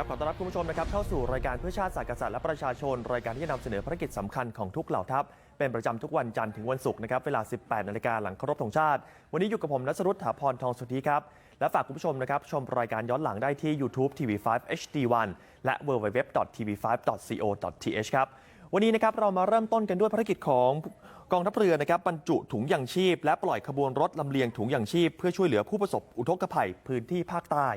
ครับขอต้อนรับคุณผู้ชมนะครับเข้าสู่รายการเพื่อชาติศาสตร์กษัตริย์และประชาชน รายการที่จะนำเสนอภารกิจสำคัญของทุกเหล่าทัพ เป็นประจำทุกวันจันทร์ถึงวันศุกร์นะครับเวลา 18 นาฬิกาหลังเคารพธงชาติ วันนี้อยู่กับผมนัสรุตถาพรทองสุธีครับ และฝากคุณผู้ชมนะครับชมรายการย้อนหลังได้ที่ YouTube TV5 HD1 และ www.tv5.co.th ครับวันนี้นะครับเรามาเริ่มต้นกันด้วยภารกิจของกองทัพเรือนะครับบรรจุถุงยางชีพ และปล่อยขบวนรถลำเลียงถุงยางชีพ เพื่อช่วยเหลือผู้ประสบอุทกภัยพื้นที่ภาคใต้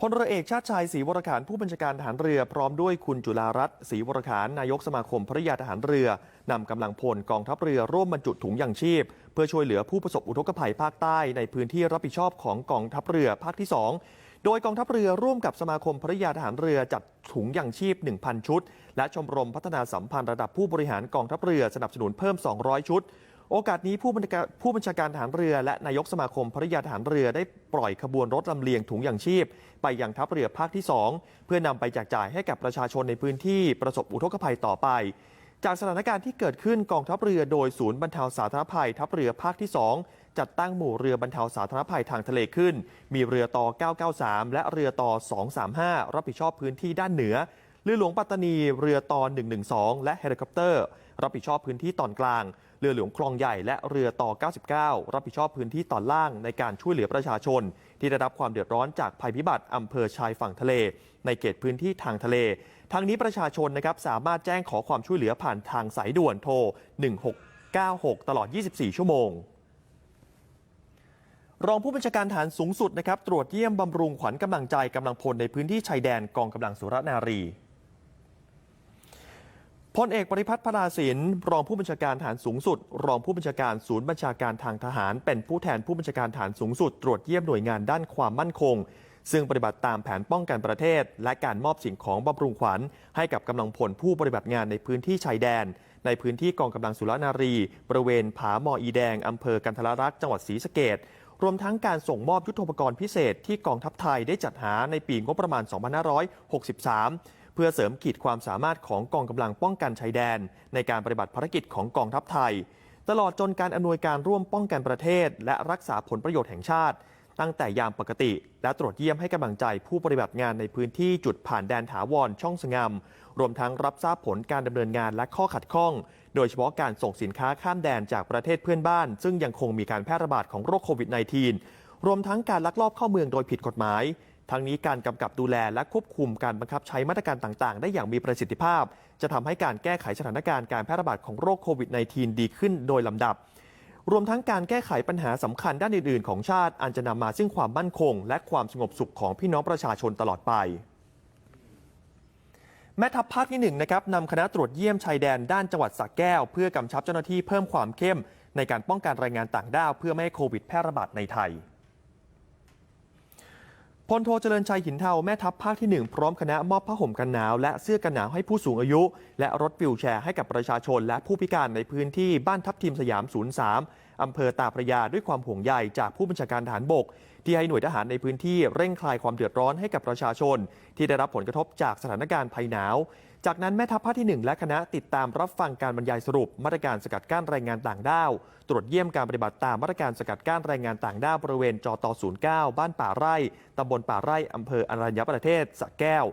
พลเรือเอกชาติชายศรีวรขานผู้บัญชาการทหารเรือพร้อมด้วยคุณจุฬารัตน์ศรีวรขานนายกสมาคมภริยาทหารเรือนำกำลังพลกองทัพเรือร่วมบรรจุถุงยางชีพ เพื่อช่วยเหลือผู้ประสบอุทกภัยภาคใต้ในพื้นที่รับผิดชอบของกองทัพเรือภาคที่ 2 โดยกองทัพเรือร่วมกับสมาคมภริยาทหารเรือจัดถุงยางชีพ 1,000 ชุด และชมรมพัฒนาสัมพันธ์ระดับผู้บริหารกองทัพเรือสนับสนุนเพิ่ม 200 ชุด โอกาสนี้ผู้บัญชาการผู้บัญชาการทหารเรือ และนายกสมาคมภริยาทหารเรือได้ปล่อยขบวนรถลำเลียงถุงยางชีพ ไปยังทัพเรือภาคที่ 2 เพื่อนำไปแจกจ่ายให้กับประชาชนในพื้นที่ประสบอุทกภัยต่อไป จากสถานการณ์ที่เกิดขึ้นกองทัพเรือโดยศูนย์บรรเทาสาธารณภัย ทัพเรือภาคที่ 2 จัดตั้งหมู่เรือบรรเทาสาธารณภัยทางทะเลขึ้น มีเรือต่อ 993 และเรือต่อ 235 รับผิดชอบพื้นที่ด้านเหนือเรือหลวงปัตตานีเรือต่อ 112 และเฮลิคอปเตอร์ รับผิดชอบพื้นที่ตอนกลาง เรือหลวงคลองใหญ่และเรือต่อ 99 รับผิดชอบพื้นที่ตอนล่างในการช่วยเหลือประชาชน ที่ได้รับความเดือดร้อนจากภัยพิบัติอำเภอชายฝั่งทะเล ในเขตพื้นที่ทางทะเลทั้งนี้ประชาชนนะครับสามารถแจ้งขอความช่วยเหลือผ่านทางสายด่วนโทร 1696 ตลอด 24 ชั่วโมงรองผู้บัญชาการฐานสูงสุดนะครับ ตรวจเยี่ยมบำรุงขวัญกำลังใจกำลังพลในพื้นที่ชายแดนกองกำลังสุรนารี พลเอกปริพัฒน์พนาสินรองผู้บัญชาการฐานสูงสุด รองผู้บัญชาการศูนย์บัญชาการทางทหาร เป็นผู้แทนผู้บัญชาการฐานสูงสุด ตรวจเยี่ยมหน่วยงานด้านความมั่นคง ซึ่งปฏิบัติตามแผนป้องกันประเทศ และการมอบสิ่งของบำรุงขวัญ ให้กับกำลังพลผู้ปฏิบัติงานในพื้นที่ชายแดน ในพื้นที่กองกำลังสุรนารี บริเวณผาหมออีแดงอำเภอกันทรรักษ์จังหวัดศรีสะเกดรวมทั้งการส่งมอบยุทโธปกรณ์พิเศษที่กองทัพไทยได้จัดหาในปีงบประมาณ 2563 เพื่อเสริมขีดความสามารถของกองกำลังป้องกันชายแดน ในการปฏิบัติภารกิจของกองทัพไทย ตลอดจนการอำนวยการร่วมป้องกันประเทศ และรักษาผลประโยชน์แห่งชาติ ตั้งแต่ยามปกติ และตรวจเยี่ยมให้กำลังใจผู้ปฏิบัติงานในพื้นที่จุดผ่านแดนถาวรช่องสงามรวมทั้งรับทราบผลการดำเนินงานและข้อขัดข้อง โดยเฉพาะการส่งสินค้าข้ามแดนจากประเทศเพื่อนบ้าน ซึ่งยังคงมีการแพร่ระบาดของโรคโควิด -19 รวมทั้งการลักลอบเข้าเมืองโดยผิดกฎหมาย ทั้งนี้การกำกับดูแลและควบคุมการบังคับใช้มาตรการต่างๆ ได้อย่างมีประสิทธิภาพ จะทำให้การแก้ไขสถานการณ์การแพร่ระบาดของโรคโควิด -19 ดีขึ้นโดยลำดับ รวมทั้งการแก้ไขปัญหาสำคัญด้านอื่นๆ ของชาติ อันจะนำมาซึ่งความมั่นคง และความสงบสุขของพี่น้องประชาชนตลอดไปแม่ทัพภาคที่1นะครับนำคณะตรวจเยี่ยมชายแดนด้านจังหวัดสระแก้ว เพื่อกำชับเจ้าหน้าที่เพิ่มความเข้ม ในการป้องกันแรงงานต่างด้าว เพื่อไม่ให้โควิดแพร่ระบาดในไทย พลโทเจริญชัยหินเทาแม่ทัพภาคที่ 1 พร้อมคณะมอบผ้าห่มกันหนาว และเสื้อกันหนาวให้ผู้สูงอายุ และรถวิวแชร์ให้กับประชาชน และผู้พิการในพื้นที่บ้านทัพทีมสยาม 03 อำเภอตาพระยาด้วยความห่วงใยจากผู้บัญชาการทหารบก ที่ให้หน่วยทหารในพื้นที่เร่งคลายความเดือดร้อนให้กับประชาชน ที่ได้รับผลกระทบจากสถานการณ์ภัยหนาว จากนั้นแม่ทัพภาคที่ 1 และคณะติดตามรับฟังการบรรยายสรุป มาตรการสกัดกั้นแรงงานต่างด้าว ตรวจเยี่ยมการปฏิบัติตามมาตรการสกัดกั้นแรงงานต่างด้าวบริเวณจอต09 บ้านป่าไร่ตำบลป่าไร่อำเภออรัญญประเทศสระแก้ว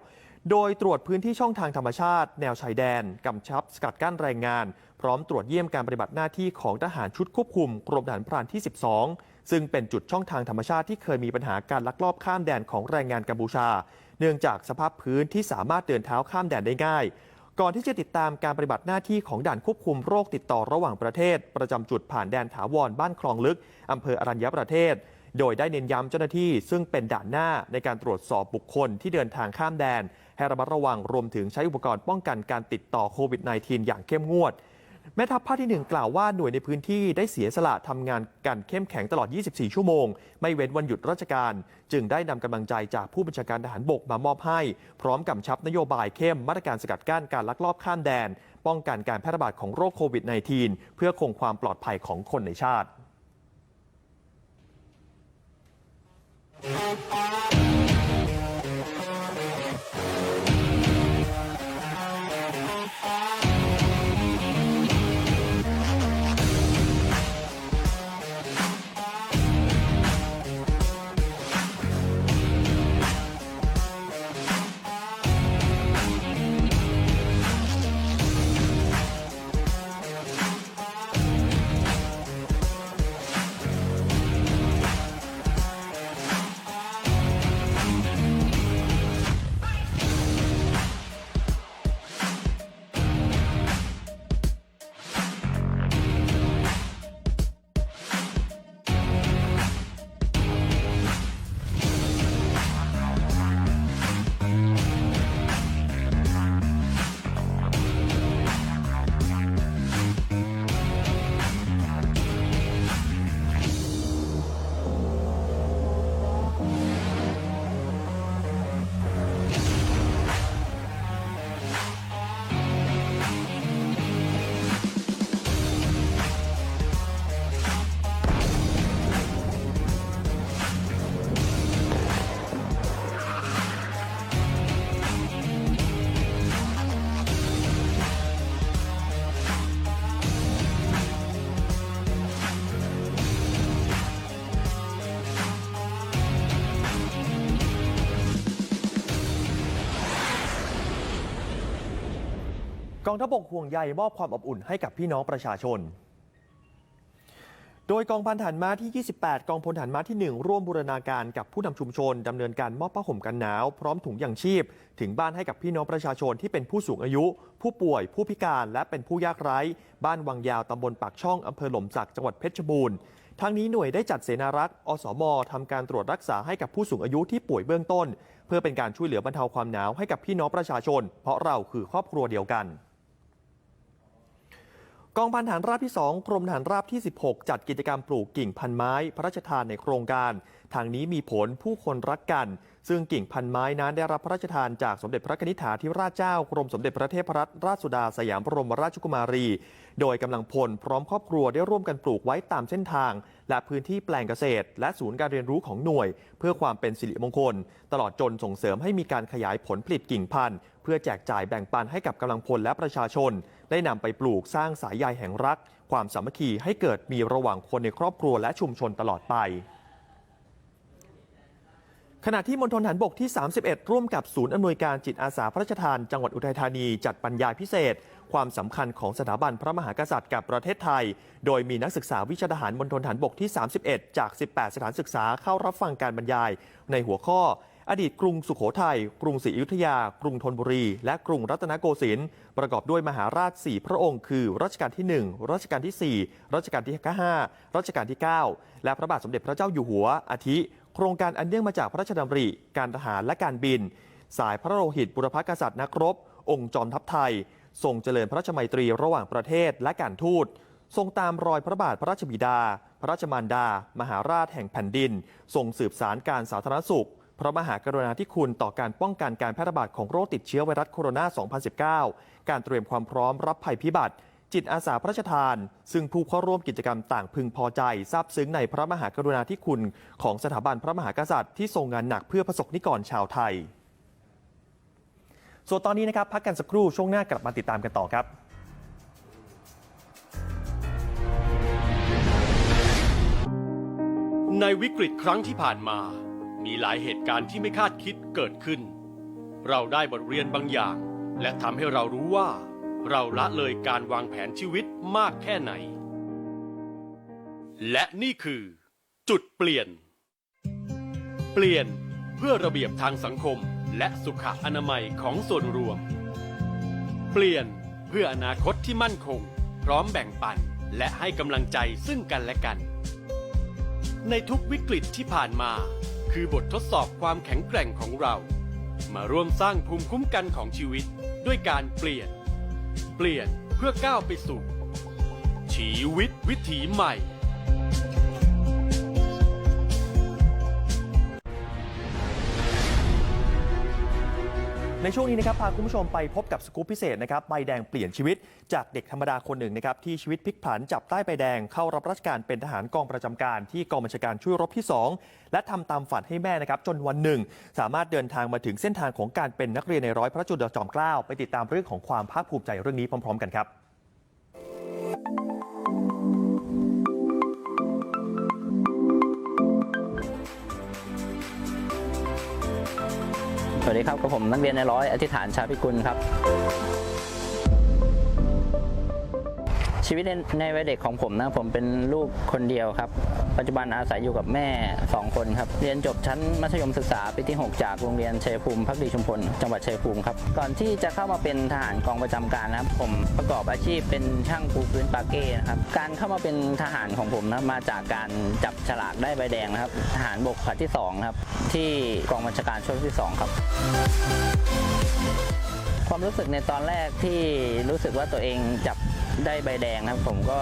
โดยตรวจพื้นที่ช่องทางธรรมชาติ แนวชายแดนกำชับสกัดกั้นแรงงาน พร้อมตรวจเยี่ยมการปฏิบัติหน้าที่ของทหารชุดควบคุมกรมทหารพรานที่ 12 ซึ่งเป็นจุดช่องทางธรรมชาติที่เคยมีปัญหาการลักลอบข้ามแดนของแรงงานกัมพูชา เนื่องจากสภาพพื้นที่สามารถเดินเท้าข้ามแดนได้ง่าย ก่อนที่จะติดตามการปฏิบัติหน้าที่ของด่านควบคุมโรคติดต่อระหว่างประเทศ ประจำจุดผ่านแดนถาวรบ้านคลองลึกอำเภออรัญญประเทศ โดยได้เน้นย้ำเจ้าหน้าที่ ซึ่งเป็นด่านหน้าในการตรวจสอบบุคคลที่เดินทางข้ามแดน ให้ระมัดระวังรวมถึงใช้อุปกรณ์ป้องกันการติดต่อโควิด -19 อย่างเข้มงวด แม่ทัพภาคที่ 1 กล่าวว่าหน่วยในพื้นที่ได้เสียสละทำงานกันเข้มแข็งตลอด 24 ชั่วโมง ไม่เว้นวันหยุดราชการ จึงได้นำกำลังใจจากผู้บัญชาการทหารบกมามอบให้ พร้อมกำชับนโยบายเข้มมาตรการสกัดกั้นการลักลอบข้ามแดน ป้องกันการแพร่ระบาดของโรคโควิด -19 เพื่อคงความปลอดภัยของคนในชาติ กองทัพบกห่วงใยมอบความอบอุ่นให้กับพี่น้องประชาชน โดยกองพันฐานม้าที่ 28 กองพลฐานม้าที่ 1 ร่วมบูรณาการกับผู้นำชุมชนดำเนินการมอบผ้าห่มกันหนาว พร้อมถุงยางชีพ ถึงบ้านให้กับพี่น้องประชาชนที่เป็นผู้สูงอายุ ผู้ป่วย ผู้พิการ และเป็นผู้ยากไร้ บ้านวังยาวตำบลปากช่องอำเภอหล่มสักจังหวัดเพชรบูรณ์ทั้งนี้หน่วยได้จัดเสนารักษ์อสมทำการตรวจรักษาให้กับผู้สูงอายุที่ป่วยเบื้องต้น เพื่อเป็นการช่วยเหลือบรรเทาความหนาวให้กับพี่น้องประชาชน เพราะเราคือครอบครัวเดียวกัน กองพันฐานราบที่ 2 กรมฐานราบที่ 16 จัดกิจกรรมปลูกกิ่งพันไม้ พระราชทานในโครงการ ทางนี้มีผลผู้คนรักกัน ซึ่งกิ่งพันไม้นั้นได้รับพระราชทานจากสมเด็จพระนิธิถาธิราชเจ้ากรมสมเด็จพระเทพรัตนราชสุดาสยามบรมราชกุมารี โดยกำลังพลพร้อมครอบครัวได้ร่วมกันปลูกไว้ตามเส้นทาง และพื้นที่แปลงเกษตร และศูนย์การเรียนรู้ของหน่วย เพื่อความเป็นสิริมงคล ตลอดจนส่งเสริมให้มีการขยายผลผลิตกิ่งพันธุ์ เพื่อแจกจ่ายแบ่งปันให้กับกำลังพลและประชาชน ได้นำไปปลูกสร้างสายใยแห่งรัก ความสามัคคีให้เกิดมีระหว่างคนในครอบครัวและชุมชนตลอดไปขณะที่มณฑลฐานบกที่ 31 ร่วมกับศูนย์อำนวยการจิตอาสาพระราชทานจังหวัดอุทัยธานีจัดบรรยายพิเศษ ความสำคัญของสถาบันพระมหากษัตริย์กับประเทศไทย โดยมีนักศึกษาวิชาทหารมณฑลฐานบกที่ 31 จาก 18 สถานศึกษาเข้ารับฟังการบรรยาย ในหัวข้อ อดีตกรุงสุขโขทัย กรุงศรีอยุธยา กรุงธนบุรี และกรุงรัตนโกสินทร์ประกอบด้วยมหาราช 4 พระองค์ คือรัชกาลที่ 1 รัชกาลที่ 4 รัชกาลที่ 5 รัชกาลที่ 9 และพระบาทสมเด็จพระเจ้าอยู่หัวอาทิ โครงการอันเนื่องมาจากพระราชดำริ การทหารและการบิน สายพระโลหิตบุรพกษัตริย์นักรบ องค์จอมทัพไทย ทรงเจริญพระราชมัยตรีระหว่างประเทศและการทูต ทรงตามรอยพระบาทพระราชบิดา พระราชมารดา มหาราชแห่งแผ่นดิน ทรงสืบสารการสาธารณสุข พระมหากรุณาธิคุณต่อการป้องกันการแพร่ระบาดของโรคติดเชื้อไวรัสโคโรนา 2019 การเตรียมความพร้อมรับภัยพิบัติจิตอาสาพระราชทาน ซึ่งผู้เข้าร่วมกิจกรรมต่างพึงพอใจซาบซึ้งในพระมหากรุณาธิคุณ ของสถาบันพระมหากษัตริย์ที่ทรงงานหนักเพื่อประสบนิกรชาวไทย ส่วนตอนนี้นะครับพักกันสักครู่ช่วงหน้ากลับมาติดตามกันต่อครับในวิกฤตครั้งที่ผ่านมา มีหลายเหตุการณ์ที่ไม่คาดคิดเกิดขึ้น เราได้บทเรียนบางอย่าง และทำให้เรารู้ว่า เราละเลยการวางแผนชีวิตมากแค่ไหน และนี่คือ จุดเปลี่ยน เปลี่ยนเพื่อระเบียบทางสังคม และสุขอนามัยของส่วนรวม เปลี่ยนเพื่ออนาคตที่มั่นคง พร้อมแบ่งปันและให้กำลังใจซึ่งกันและกัน ในทุกวิกฤตที่ผ่านมา คือบททดสอบความแข็งแกร่งของเรา มาร่วมสร้างภูมิคุ้มกันของชีวิต ด้วยการเปลี่ยน เปลี่ยนเพื่อก้าวไปสู่ชีวิตวิถีใหม่ ในช่วงนี้นะครับพาคุณผู้ชมไปพบกับสกู๊ปพิเศษนะครับใบแดงเปลี่ยนชีวิตจากเด็กธรรมดาคนหนึ่งนะครับที่ชีวิตพลิกผันจับใต้ใบแดงเข้ารับราชการเป็นทหารกองประจำการที่กองบัญชาการช่วยรบที่ 2 และทำตามฝันให้แม่นะครับจนวันหนึ่ง สามารถเดินทางมาถึงเส้นทางของการเป็นนักเรียนในร้อยพระจุลจอมเกล้าไปติดตามเรื่องของความภาคภูมิใจเรื่องนี้พร้อม ๆ กันครับ วัสดีครับกับผมนักเรียนในร้อยอธิษฐานชาพิกุลครับ ชีวิตในในวัยเด็กของผมนะผมเป็นลูกคนเดียวครับ ปัจจุบันอาศัยอยู่กับแม่ 2 คนครับ เรียนจบชั้นมัธยมศึกษาปีที่ 6 จากโรงเรียนเชยภูมิพักดีชุมพล จังหวัดเชยภูมิครับ ก่อนที่จะเข้ามาเป็นทหารกองประจำการนะครับ ผมประกอบอาชีพเป็นช่างปูพื้นปาเก้นะครับ การเข้ามาเป็นทหารของผมนะมาจากการจับฉลากได้ใบแดงนะครับ ทหารบกผลัดที่2ครับ ที่กองบัญชาการช่วยที่ 2 ครับความรู้สึกในตอนแรกที่รู้สึกว่าตัวเองจับได้ใบแดงนะครับ ผมก็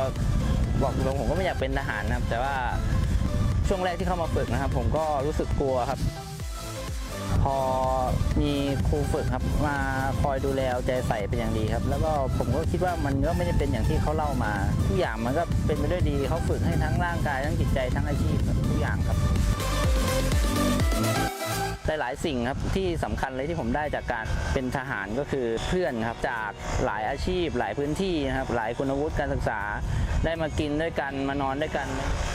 บอกตรงผมก็ไม่อยากเป็นทหารนะครับ แต่ว่าช่วงแรกที่เข้ามาฝึกนะครับ ผมก็รู้สึกกลัวครับ พอมีครูฝึกครับมาคอยดูแลเอาใจใส่เป็นอย่างดีครับ แล้วก็ผมก็คิดว่ามันก็ไม่ได้เป็นอย่างที่เขาเล่ามาทุกอย่างมันก็เป็นไปด้วยดีเขาฝึกให้ทั้งร่างกายทั้งจิตใจทั้งอาชีพทุกอย่างครับหลายๆสิ่งครับที่สำคัญเลยที่ผมได้จากการเป็นทหารก็คือเพื่อนครับจากหลายอาชีพ หลายพื้นที่นะครับหลายคุณวุฒิการศึกษา ได้มากินด้วยกันมานอนด้วยกัน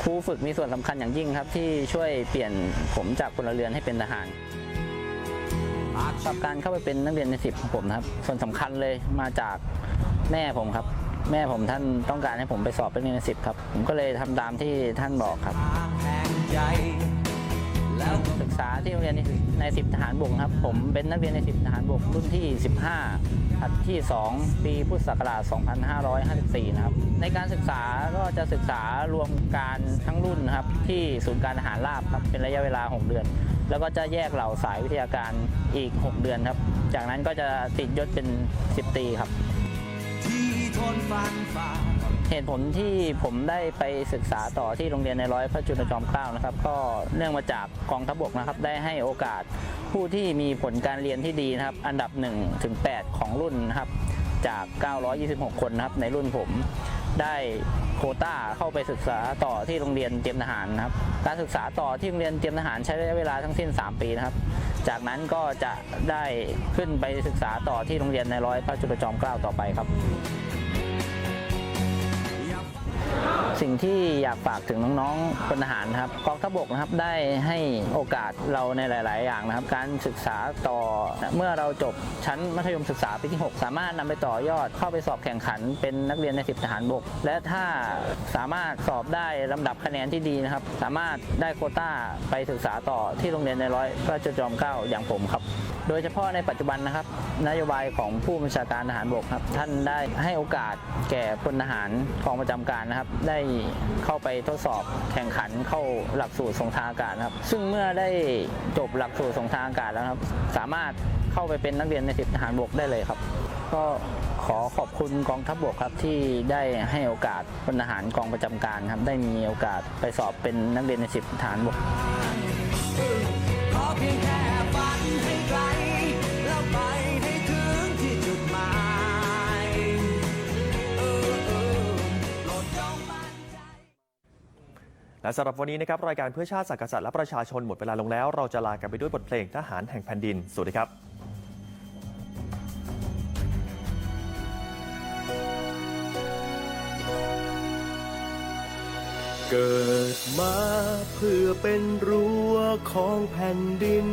ครูฝึกมีส่วนสำคัญอย่างยิ่งครับที่ช่วยเปลี่ยนผมจากพลเรือนให้เป็นทหาร กับการเข้าไปเป็นนักเรียนในสิบของผมนะครับ ส่วนสำคัญเลยมาจากแม่ผมครับ แม่ผมท่านต้องการให้ผมไปสอบเป็นนักเรียนในสิบครับ ผมก็เลยทำตามที่ท่านบอกครับศึกษาที่โรงเรียนในสิบทหารบกครับ ผมเป็นนักเรียนในสิบทหารบกรุ่นที่ 15หัดที่ 2 ปีพุทธศักราช 2554 นะครับ ในการศึกษาก็จะศึกษารวมการทั้งรุ่นครับที่ศูนย์การทหารราบครับเป็นระยะเวลา 6 เดือน แล้วก็จะแยกเหล่าสายวิทยาการอีก 6 เดือนครับ จากนั้นก็จะติดยศเป็น 10 ตีครับ เหตุผลที่ผมได้ไปศึกษาต่อที่โรงเรียนในร้อยพระจุลจอมเกล้านะครับ ก็เนื่องมาจากกองทัพบกนะครับ ได้ให้โอกาสผู้ที่มีผลการเรียนที่ดีนะครับ อันดับ1ถึง8ของรุ่นนะครับ จาก 926 คนนะครับในรุ่นผมได้ โควต้าเข้าไปศึกษาต่อที่โรงเรียนเตรียมทหารนะครับ การศึกษาต่อที่โรงเรียนเตรียมทหารใช้ระยะเวลาทั้งสิ้น 3 ปีนะครับ จากนั้นก็จะได้ขึ้นไปศึกษาต่อที่โรงเรียนในร้อยพระจุลจอมเกล้าต่อไปครับ สิ่งที่อยากฝากถึงน้องๆพลทหารครับกองทัพบกนะครับได้ให้โอกาสเราในหลาย ๆ อย่างนะครับ การศึกษาต่อเมื่อเราจบชั้นมัธยมศึกษาปีที่ 6 สามารถนำไปต่อยอดเข้าไปสอบแข่งขัน เป็นนักเรียนในสิบทหารบก และถ้าสามารถสอบได้ลำดับคะแนนที่ดีนะครับ สามารถได้โคต้าไปศึกษาต่อที่โรงเรียนในร้อยพระจุลจอมเกล้าอย่างผมครับ โดยเฉพาะในปัจจุบันนะครับ นโยบายของผู้บัญชาการทหารบกครับ ท่านได้ให้โอกาสแก่พลทหารกองประจำการนะครับ ได้เข้าไปทดสอบแข่งขันเข้าหลักสูตรสงครามอากาศครับ ซึ่งเมื่อได้จบหลักสูตรสงครามอากาศแล้วครับ สามารถเข้าไปเป็นนักเรียนในสิบทหารบกได้เลยครับ ก็ขอขอบคุณกองทัพบกครับที่ได้ให้โอกาสพลทหารกองประจำการครับ ได้มีโอกาสไปสอบเป็นนักเรียนในสิบทหารบกขอเพียงแค่ฝันให้ไกล และสำหรับวันนี้นะครับรายการเพื่อชาติสตร์กษัตริย์และประชาชนหมดเวลาลงแล้ว เราจะลากันไปด้วยบทเพลงทหารแห่งแผ่นดิน สวัสดีครับเกิดมาเพื่อเป็นรั้วของแผ่นดิน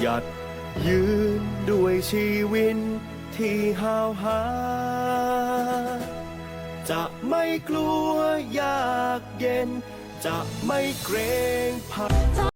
หยัดยืนด้วยชีวิตที่หาวหา ไม่กลัวยากเย็น จะไม่เกรงผัก